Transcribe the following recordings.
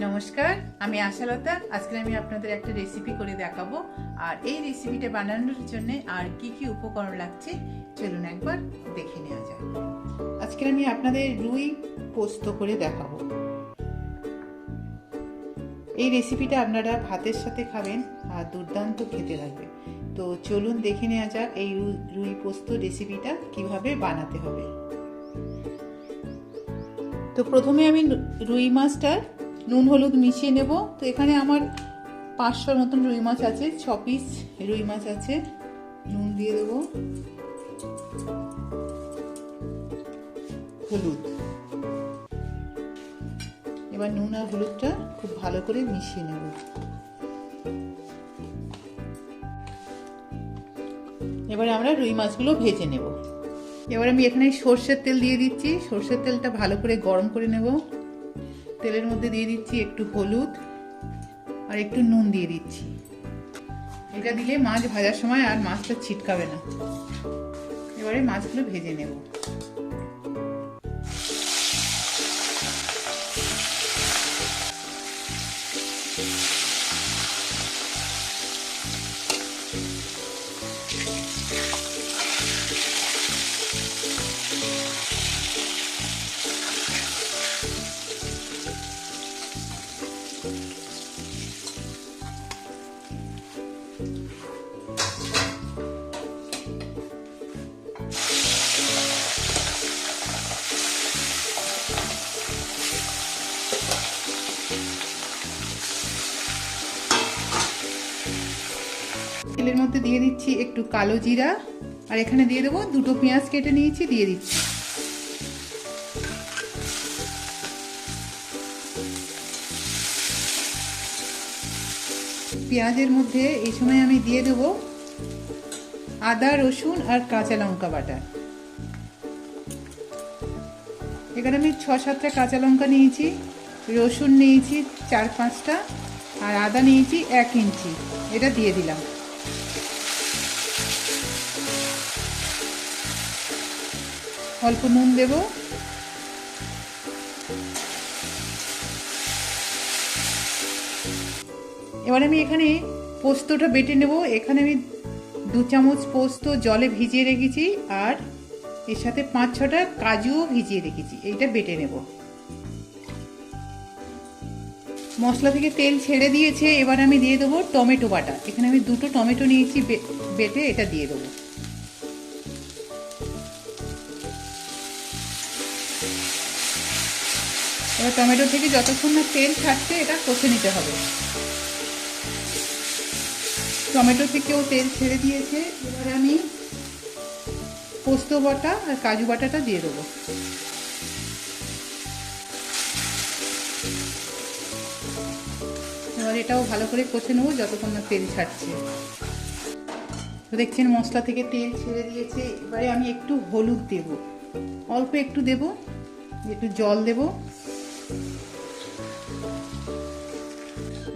নমস্কার, আমি আশালতা। আজকে আমি আপনাদের একটা রেসিপি করে দেখাবো। আর এই রেসিপিটা বানানোর জন্য আর কি কি উপকরণ লাগছে, চলুন একবার দেখে নেওয়া যাক। আজকে আমি আপনাদের রুই পোস্ত করে দেখাবো। এই রেসিপিটা আপনারা ভাতের সাথে খাবেন আর দুর্দান্ত খেতে লাগবে। তো চলুন দেখে নেওয়া যাক এই রুই- পোস্ত রেসিপিটা কীভাবে বানাতে হবে। তো প্রথমে আমি রুই মাছটা নুন হলুদ মিশিয়ে নেব। তো এখানে আমার পাঁচশোর মতন রুই মাছ আছে, ছ পিস রুই মাছ আছে। নুন দিয়ে দেবো। হলুদ। এবার নুন আর হলুদটা খুব ভালো করে মিশিয়ে নেব। এবারে আমরা রুই মাছগুলো ভেজে নেব। এবার আমি এখানে সর্ষের তেল দিয়ে দিচ্ছি। সর্ষের তেলটা ভালো করে গরম করে নেব। তেলের মধ্যে দিয়ে দিচ্ছি একটু হলুদ আর একটু নুন দিয়ে দিচ্ছি। এটা দিলে মাছ ভাজার সময় আর মাছটা ছিটকাবে না। এবারে মাছগুলো ভেজে নেব। তেলের মধ্যে দিয়ে দিচ্ছি একটু কালো জিরা, আর এখানে দিয়ে দেবো দুটো পেঁয়াজ কেটে নিয়েছি, দিয়ে দিচ্ছি। পেঁয়াজের মধ্যে এই সময় আমি দিয়ে দেবো আদা, রসুন আর কাঁচা লঙ্কা বাটা। এখানে আমি ছ সাতটা কাঁচা লঙ্কা নিয়েছি, রসুন নিয়েছি চার পাঁচটা, আর আদা নিয়েছি এক ইঞ্চি। এটা দিয়ে দিলাম। অল্প নুন দেব। এবার আমি এখানে পোস্তটা বেটে নেব। এখানে আমি দু চামচ পোস্ত জলে ভিজিয়ে রেখেছি আর এর সাথে পাঁচ ছটা কাজুও ভিজিয়ে রেখেছি। এইটা বেটে নেব। মশলা থেকে তেল ছেড়ে দিয়েছে, এবার আমি দিয়ে দেবো টমেটো বাটা। এখানে আমি দুটো টমেটো নিয়েছি বেটে এটা দিয়ে দেবো। এবার টমেটো থেকে যতক্ষণ না তেল ছাড়ছে, এটা কষে নিতে হবে। টমেটো থেকেও তেল ছেড়ে দিয়েছে, এবার আমি পোস্ত বাটা আর কাজু বাটাটা দিয়ে দেবো। এবার এটাও ভালো করে কষে নেব, যতক্ষণ না তেল ছাড়ছে। তো দেখছেন মশলা থেকে তেল ছেড়ে দিয়েছে। এবারে আমি একটু হলুদ দেব। অল্প একটু দেব, একটু জল দেব।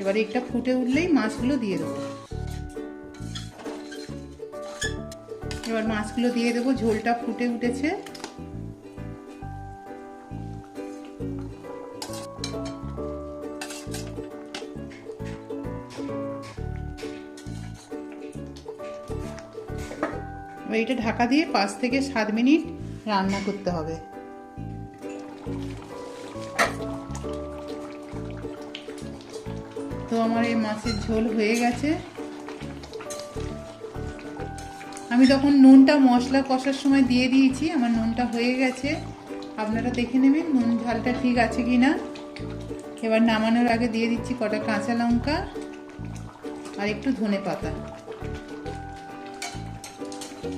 এবারে একটা ফুটে উঠলেই মাছগুলো দিয়ে দেবো। এবার মাছগুলো দিয়ে দেবো, ঝোলটা ফুটে উঠেছে। এটা ঢাকা দিয়ে পাঁচ থেকে সাত মিনিট রান্না করতে হবে। তো আমার এই মাছের ঝোল হয়ে গেছে। আমি তখন নুনটা মশলা কষার সময় দিয়ে দিয়েছি, আমার নুনটা হয়ে গেছে। আপনারা দেখে নেবেন নুন ঝালটা ঠিক আছে কি না এবার নামানোর আগে দিয়ে দিচ্ছি কটা কাঁচা লঙ্কা আর একটু ধনে পাতা। এবার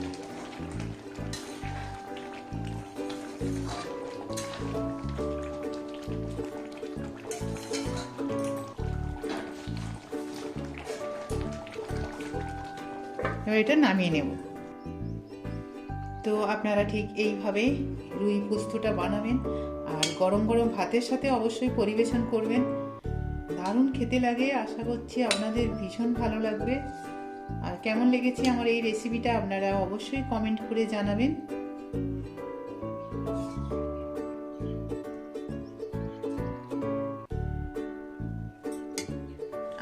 এটা নামিয়ে নেব। তো আপনারা ঠিক এইভাবে রুই পোস্তটা বানাবেন আর গরম গরম ভাতের সাথে অবশ্যই পরিবেশন করবেন। দারুণ খেতে লাগে। আশা করছি আপনাদের ভীষণ ভালো লাগবে। আর কেমন লেগেছে আমার এই রেসিপিটা আপনারা অবশ্যই কমেন্ট করে জানাবেন।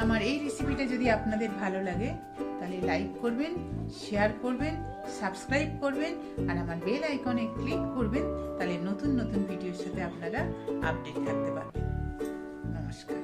আমার এই রেসিপিটা যদি আপনাদের ভালো লাগে, তাহলে লাইক করবেন শেয়ার করবেন সাবস্ক্রাইব করবেন, আর আমার বেল আইকনে ক্লিক করবেন, তাহলে নতুন নতুন ভিডিওর সাথে আপনারা আপডেট থাকতে পারবেন। নমস্কার।